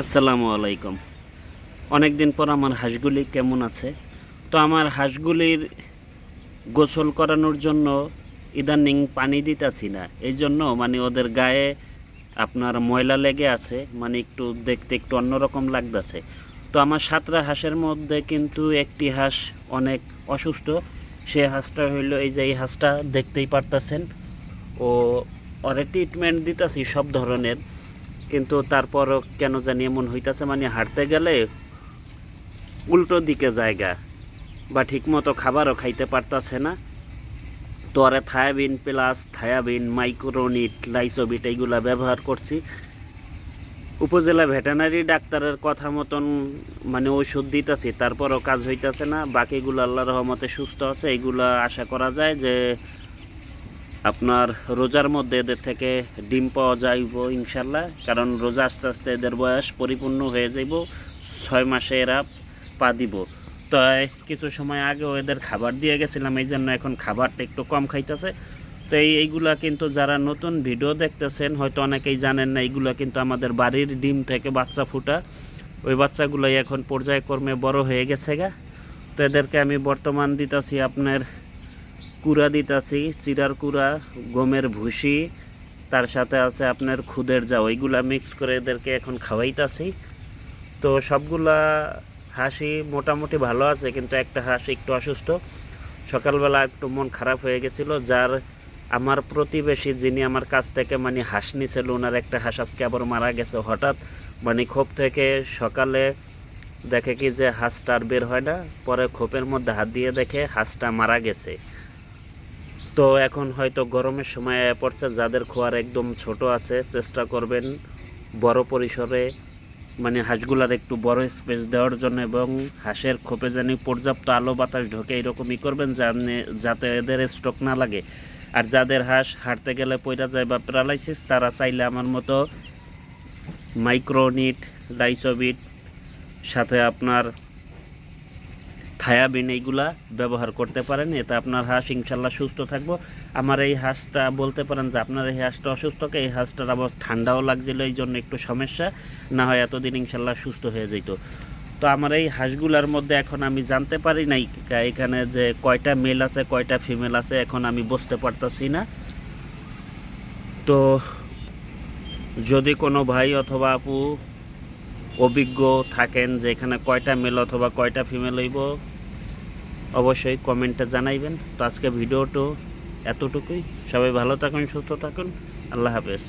আসসালামু আলাইকুম। অনেক দিন পর আমার হাঁসগুলি কেমন আছে? তো আমার হাঁসগুলির গোসল করানোর জন্য ইদানিং পানি দিতাছি না। এই জন্য মানে ওদের গায়ে আপনার ময়লা লেগে আছে মানে একটু দেখতে একটু অন্যরকম লাগতেছে। তো আমার সাতটা হাঁসের মধ্যে কিন্তু একটি হাঁস অনেক অসুস্থ। সে হাঁসটা হইল এই যে এই হাঁসটা দেখতেই পারতেছেন। ও ওরে ট্রিটমেন্ট দিতাছি সব ধরনের। কিন্তু তারপরও কেন জানি এমন হইতাছে মানে হাঁটতে গেলে উল্টো দিকে জায়গা বা ঠিকমতো খাবারও খাইতে পারতাছে না। তো আরে থায়াবিন প্লাস থায়াবিন, মাইক্রোনিট, লাইসোবিট এইগুলা ব্যবহার করছি। উপজেলা ভেটেনারি ডাক্তারের কথা মতন মানে ওষুধ দিতেছি, তারপরও কাজ হইতাছে না। বাকিগুলো আল্লাহ রহমতে সুস্থ আছে। এইগুলা আশা করা যায় যে আপনার রোজার মধ্যে এদের থেকে ডিম পাওয়া যাইব ইনশাল্লাহ, কারণ রোজা আস্তে আস্তে এদের বয়স পরিপূর্ণ হয়ে যাইব, ছয় মাসে এরা পা দিব। তাই কিছু সময় আগেও এদের খাবার দিয়ে গেছিলাম, এই জন্য এখন খাবারটা একটু কম খাইতেছে। তো এই এইগুলা কিন্তু যারা নতুন ভিডিও দেখতেছেন, হয়তো অনেকেই জানেন না, এইগুলা কিন্তু আমাদের বাড়ির ডিম থেকে বাচ্চা ফুটা। ওই বাচ্চাগুলোই এখন পর্যায়ক্রমে বড় হয়ে গেছে গা। তো এদেরকে আমি বর্তমান দিতাছি আপনার কুড়া দিতাছি, চিরার কুড়া, গমের ভুসি, তার সাথে আছে আপনার খুদের যা ওইগুলা মিক্স করে এদেরকে এখন খাওয়াইতাছি। তো সবগুলা হাসি মোটামুটি ভালো আছে, কিন্তু একটা হাঁস একটু অসুস্থ। সকালবেলা একটু মন খারাপ হয়ে গেছিল, যার আমার প্রতিবেশী যিনি আমার কাছ থেকে মানে হাঁস নিছিল, ওনার একটা হাঁস আজকে আবার মারা গেছে হঠাৎ। মানে ক্ষোভ থেকে সকালে দেখে কি যে হাঁসটা আর বের হয় না, পরে খোপের মধ্যে হাত দিয়ে দেখে হাঁসটা মারা গেছে। তো এখন হয়তো গরমের সময় পড়ছে, যাদের খোয়ার একদম ছোট আছে, চেষ্টা করবেন বড় পরিসরে মানে হাঁসগুলার একটু বড় স্পেস দেওয়ার জন্য এবং হাঁসের খোপে জানি পর্যাপ্ত আলো বাতাস ঢোকে, এরকমই করবেন যাতে এদের স্ট্রোক না লাগে। আর যাদের হাঁস হাঁটতে গেলে পয়রা যায় বা প্যারালাইসিস তারা চাইলে আমার মতো মাইক্রোনিট ডাইসোবিট সাথে আপনার থায়াবিন এইগুলা ব্যবহার করতে পারেন, এতে আপনার হাঁস ইনশাল্লাহ সুস্থ থাকব। আমার এই হাঁসটা বলতে পারেন যে আপনার এই হাঁসটা অসুস্থকে এই হাঁসটার আবার ঠান্ডাও লাগছিল, এই জন্য একটু সমস্যা। না হয় এতদিন ইনশাল্লাহ সুস্থ হয়ে যেত। তো আমার এই হাঁসগুলার মধ্যে এখন আমি জানতে পারি নাই এখানে যে কয়টা মেল আছে, কয়টা ফিমেল আছে, এখন আমি বুঝতে পারতাছি না। তো যদি কোনো ভাই অথবা আপু অভিজ্ঞ থাকেন যে এখানে কয়টা মেল অথবা কয়টা ফিমেল হইব অবশ্যই কমেন্টে জানাইবেন। তো আজকে ভিডিওটো এতটুকুই। সবাই ভালো থাকুন সুস্থ থাকুন। আল্লাহ হাফেজ।